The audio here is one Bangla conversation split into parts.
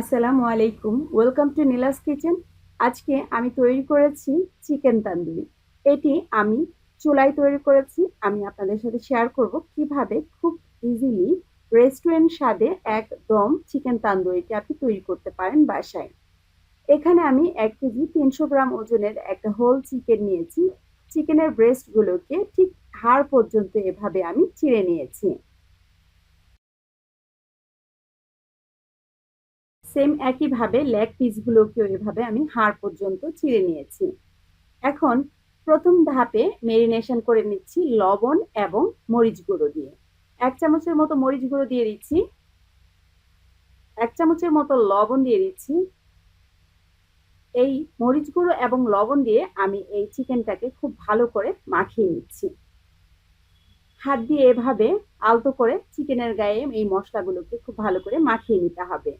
আসসালামু আলাইকুম ওয়েলকাম টু নীলাস কিচেন আজকে আমি তৈরি করেছি চিকেন তান্দুরি। এটি আমি চুলায় তৈরি করেছি। আমি আপনাদের সাথে শেয়ার করব কীভাবে খুব ইজিলি রেস্টুরেন্ট স্বাদে একদম চিকেন তান্দুরিটি আপনি তৈরি করতে পারেন বাসায়। এখানে আমি এক কেজি তিনশো গ্রাম ওজনের একটা হোল চিকেন নিয়েছি। চিকেনের ব্রেস্টগুলোকে ঠিক হাড় পর্যন্ত এভাবে আমি চিড়ে নিয়েছি। সেম একইভাবে লেগ পিসগুলোকেও এভাবে আমি হাড় পর্যন্ত চিড়ে নিয়েছি। এখন প্রথম ধাপে মেরিনেশন করে নিচ্ছি লবণ এবং মরিচ গুঁড়ো দিয়ে। এক চামচের মতো মরিচ গুঁড়ো দিয়ে দিচ্ছি। এক চামচের মতো লবণ দিয়ে দিচ্ছি। এই মরিচ গুঁড়ো এবং লবণ দিয়ে আমি এই চিকেনটাকে খুব ভালো করে মাখিয়ে নিচ্ছি। হাত দিয়ে এভাবে আলতো করে চিকেনের গায়ে এই মশলাগুলোকে খুব ভালো করে মাখিয়ে নিতে হবে।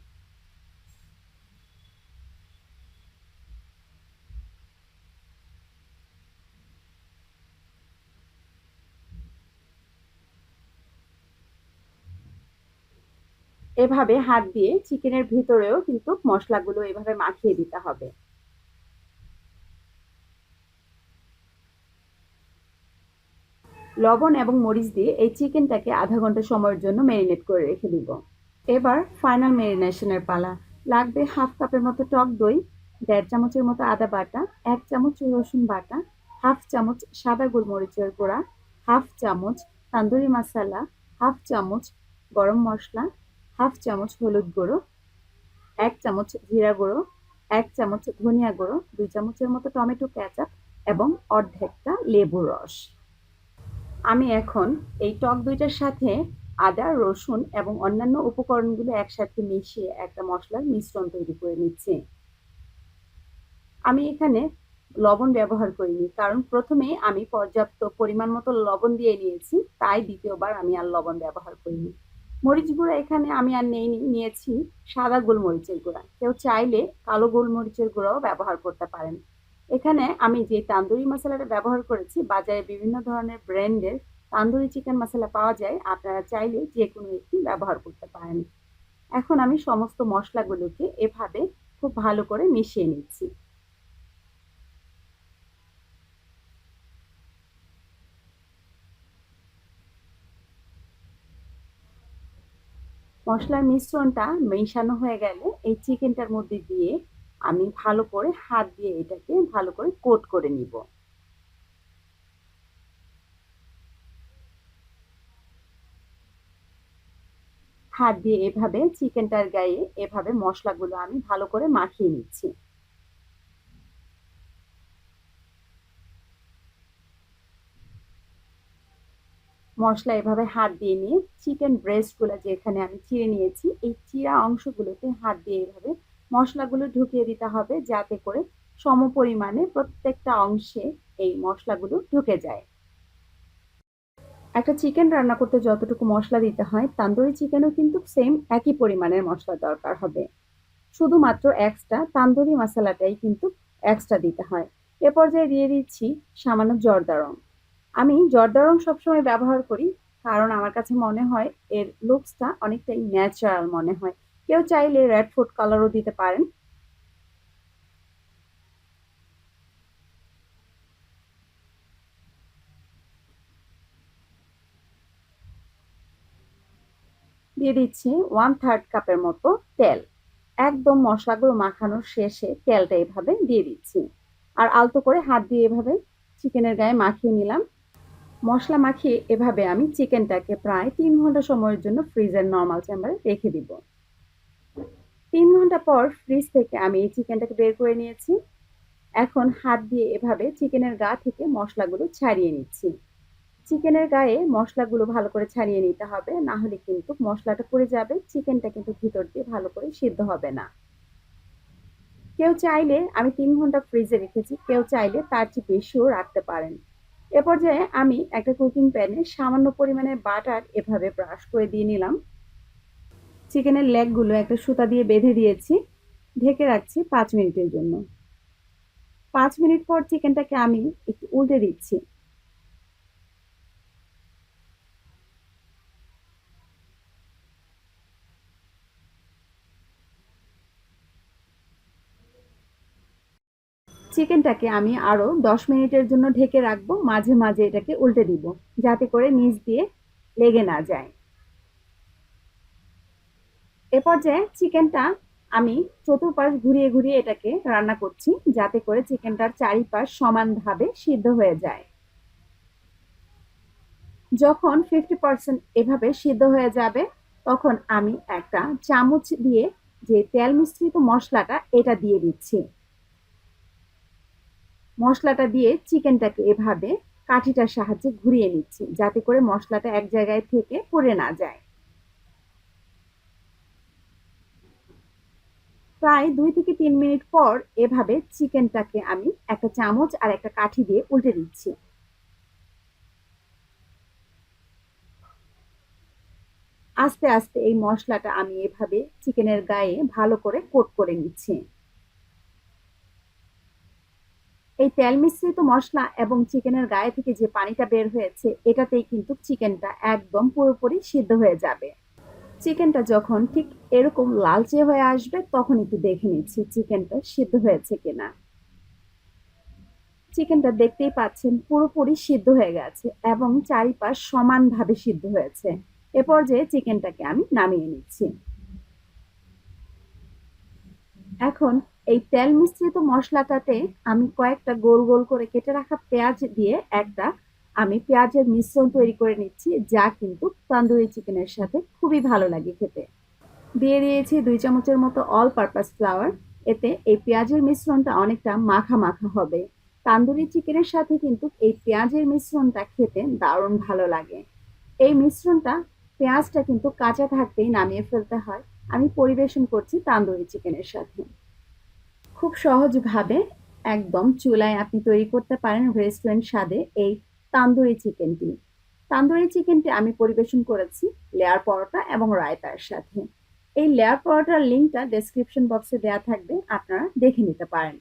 এভাবে হাত দিয়ে চিকেনের ভিতরেও কিন্তু মশলাগুলো এভাবে মাখিয়ে দিতে হবে। লবণ এবং মরিচ দিয়ে এই চিকেনটাকে আধা ঘণ্টা সময়ের জন্য ম্যারিনেট করে রেখে দিব। এবার ফাইনাল ম্যারিনেশনের পালা। লাগবে হাফ কাপের মতো টক দই, দেড় চামচের মতো আদা বাটা, এক চামচ রসুন বাটা, হাফ চামচ সাদা গোলমরিচের গুঁড়া, হাফ চামচ তান্দুরি মশলা হাফ চামচ গরম মশলা হাফ চামচ হলুদ গুঁড়ো, এক চামচ জিরা গুঁড়ো, এক চামচ ধনিয়া গুঁড়ো, দুই চামচের মতো টমেটো ক্যাচাপ এবং অর্ধেকটা লেবু রস। আমি এখন এই টক দুইটার সাথে আদা, রসুন এবং অন্যান্য উপকরণগুলো একসাথে মিশিয়ে একটা মশলার মিশ্রণ তৈরি করে নিচ্ছি। আমি এখানে লবণ ব্যবহার করিনি, কারণ প্রথমে আমি পর্যাপ্ত পরিমাণ মতো লবণ দিয়ে নিয়েছি, তাই দ্বিতীয়বার আমি আর লবণ ব্যবহার করিনি। মরিচ গুঁড়া এখানে আমি আর নেই, নিয়েছি সাদা গোলমরিচের গুঁড়া। কেউ চাইলে কালো গোলমরিচের গুঁড়াও ব্যবহার করতে পারেন। এখানে আমি যে তান্দুরি মশলাটা ব্যবহার করেছি, বাজারে বিভিন্ন ধরনের ব্র্যান্ডের তান্দুরি চিকেন মশলা পাওয়া যায়, আপনারা চাইলে যে কোনো একটি ব্যবহার করতে পারেন। এখন আমি সমস্ত মশলাগুলোকে এভাবে খুব ভালো করে মিশিয়ে নিচ্ছি। মশলার মিশ্রণটা মেশানো হয়ে গেলে এই চিকেনটার মধ্যে দিয়ে আমি ভালো করে হাত দিয়ে এটাকে ভালো করে কোট করে নিব। হাত দিয়ে এভাবে চিকেনটার গায়ে এভাবে মশলাগুলো আমি ভালো করে মাখিয়ে নিচ্ছি। মশলা এভাবে হাত দিয়ে নিয়ে চিকেন ব্রেস্টগুলো যেখানে আমি চিড়ে নিয়েছি, এই চিরা অংশগুলোতে হাত দিয়ে এভাবে মশলাগুলো ঢুকিয়ে দিতে হবে যাতে করে সম পরিমাণে প্রত্যেকটা অংশে এই মশলাগুলো ঢুকে যায়। একটা চিকেন রান্না করতে যতটুকু মশলা দিতে হয়, তান্দুরি চিকেনও কিন্তু সেম একই পরিমাণের মশলা দরকার হবে। শুধুমাত্র এক্সট্রা তান্দুরি মশলাটাই কিন্তু এক্সট্রা দিতে হয়। এ পর্যায়ে দিয়ে দিচ্ছি সামান্য জর্দা রং আমি জর্দা রং সবসময় ব্যবহার করি, কারণ আমার কাছে মনে হয় এর লুকসটা অনেকটাই ন্যাচারাল মনে হয়। কেউ চাইলে রেড ফুড কালারও দিতে পারেন। দিয়ে দিচ্ছি ওয়ান থার্ড কাপের মতো তেল। একদম মশলাগুলো মাখানোর শেষে তেলটা এভাবে দিয়ে দিচ্ছি। আর আলতো করে হাত দিয়ে এভাবে চিকেনের গায়ে মাখিয়ে নিলাম। মশলা মাখিয়ে এভাবে আমি চিকেনটাকে প্রায় তিন ঘণ্টা সময়ের জন্য ফ্রিজের নর্মাল চেম্বারে রেখে দিব। তিন ঘণ্টা পর ফ্রিজ থেকে আমি এই চিকেনটাকে বের করে নিয়েছি। এখন হাত দিয়ে এভাবে চিকেনের গা থেকে মশলাগুলো ছাড়িয়ে নিচ্ছি। চিকেনের গায়ে মশলাগুলো ভালো করে ছাড়িয়ে নিতে হবে, না হলে কিন্তু মশলাটা পড়ে যাবে, চিকেনটা কিন্তু ভিতর দিয়ে ভালো করে সিদ্ধ হবে না। কেউ চাইলে, আমি তিন ঘণ্টা ফ্রিজে রেখেছি, কেউ চাইলে তার চেয়ে বেশিও রাখতে পারেন। এ পর্যায়ে আমি একটা কুকিং প্যানে সামান্য পরিমাণে বাটার এভাবে ব্রাশ করে দিয়ে নিলাম। চিকেনের লেগগুলো একটা সুতা দিয়ে বেঁধে দিয়েছি। ঢেকে রাখছি পাঁচ মিনিটের জন্য। পাঁচ মিনিট পর চিকেনটাকে আমি একটু উল্টে দিচ্ছি। চিকেনটাকে আমি আরও দশ মিনিটের জন্য ঢেকে রাখব, মাঝে মাঝে এটাকে উল্টে দিব, যাতে করে নিচ দিয়ে লেগে না যায়। এ পর্যায়ে চিকেনটা আমি চতুর্পাশ ঘুরিয়ে ঘুরিয়ে এটাকে রান্না করছি, যাতে করে চিকেনটার চারিপাশ সমানভাবে সিদ্ধ হয়ে যায়। যখন ফিফটি পার্সেন্ট এভাবে সিদ্ধ হয়ে যাবে, তখন আমি একটা চামচ দিয়ে যে তেল মিশ্রিত মশলাটা, এটা দিয়ে দিচ্ছি। মশলাটা দিয়ে চিকেনটাকে এভাবে কাঠিটার সাহায্যে ঘুরিয়ে নিচ্ছি, যাতে করে মশলাটা এক জায়গায় থেকে পড়ে না যায়। প্রায় দুই থেকে তিন মিনিট পর এভাবে চিকেনটাকে আমি একটা চামচ আর একটা কাঠি দিয়ে উল্টে দিচ্ছি। আস্তে আস্তে এই মশলাটা আমি এভাবে চিকেনের গায়ে ভালো করে কোট করে নিচ্ছি। এই তেল মিশ্রিত মশলা এবং চিকেনের গায়ে থেকে যে পানিটা বের হয়েছে, এটাতেই কিন্তু চিকেনটা একদম পুরোপুরি সিদ্ধ হয়ে যাবে। চিকেনটা যখন ঠিক এরকম লালচে হয়ে আসবে, তখন একটু দেখে নিচ্ছি চিকেনটা সিদ্ধ হয়েছে কিনা। চিকেনটা দেখতেই পাচ্ছেন পুরোপুরি সিদ্ধ হয়ে গেছে এবং চারিপাশ সমানভাবে সিদ্ধ হয়েছে। এ পর্যায়ে চিকেনটাকে আমি নামিয়ে নিচ্ছি। এখন এই তেল মিশ্রিত মশলাটাতে আমি কয়েকটা গোল গোল করে কেটে রাখা পেঁয়াজ দিয়ে একটা আমি পেঁয়াজের মিশ্রণ তৈরি করে নিচ্ছি, যা কিন্তু তান্দুরি চিকেনের সাথে খুবই ভালো লাগে খেতে। দিয়ে দিয়েছি দুই চামচের মতো অল পারপাস ফ্লাওয়ার এতে এই পেঁয়াজের মিশ্রণটা অনেকটা মাখা মাখা হবে। তান্দুরি চিকেনের সাথে কিন্তু এই পেঁয়াজের মিশ্রণটা খেতে দারুণ ভালো লাগে। এই মিশ্রণটা পেঁয়াজটা কিন্তু কাঁচা থাকতেই নামিয়ে ফেলতে হয়। আমি পরিবেশন করছি তান্দুরি চিকেনের সাথে। খুব সহজভাবে একদম চুলায় আপনি তৈরি করতে পারেন রেস্টুরেন্ট স্বাদে এই তান্দুরি চিকেনটি। তান্দুরি চিকেনটি আমি পরিবেশন করেছি লেয়ার পরোটা এবং রায়তার সাথে। এই লেয়ার পরোটার লিঙ্কটা ডেসক্রিপশন বক্সে দেওয়া থাকবে, আপনারা দেখে নিতে পারেন।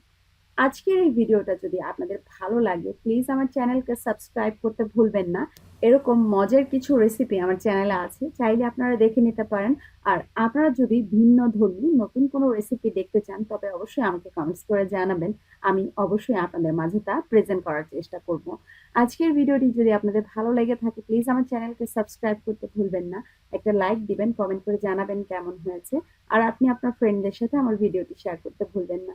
আজকের এই ভিডিওটা যদি আপনাদের ভালো লাগে প্লিজ আমার চ্যানেলকে সাবস্ক্রাইব করতে ভুলবেন না। এরকম মজার কিছু রেসিপি আমার চ্যানেলে আছে, চাইলে আপনারা দেখে নিতে পারেন। আর আপনারা যদি ভিন্ন ধর্মী নতুন কোনো রেসিপি দেখতে চান, তবে অবশ্যই আমাকে কমেন্টস করে জানাবেন। আমি অবশ্যই আপনাদের মাঝে তা প্রেজেন্ট করার চেষ্টা করব। আজকের ভিডিওটি যদি আপনাদের ভালো লেগে থাকে প্লিজ আমার চ্যানেলকে সাবস্ক্রাইব করতে ভুলবেন না। একটা লাইক দিবেন কমেন্ট করে জানাবেন কেমন হয়েছে। আর আপনি আপনার ফ্রেন্ডদের সাথে আমার ভিডিওটি শেয়ার করতে ভুলবেন না।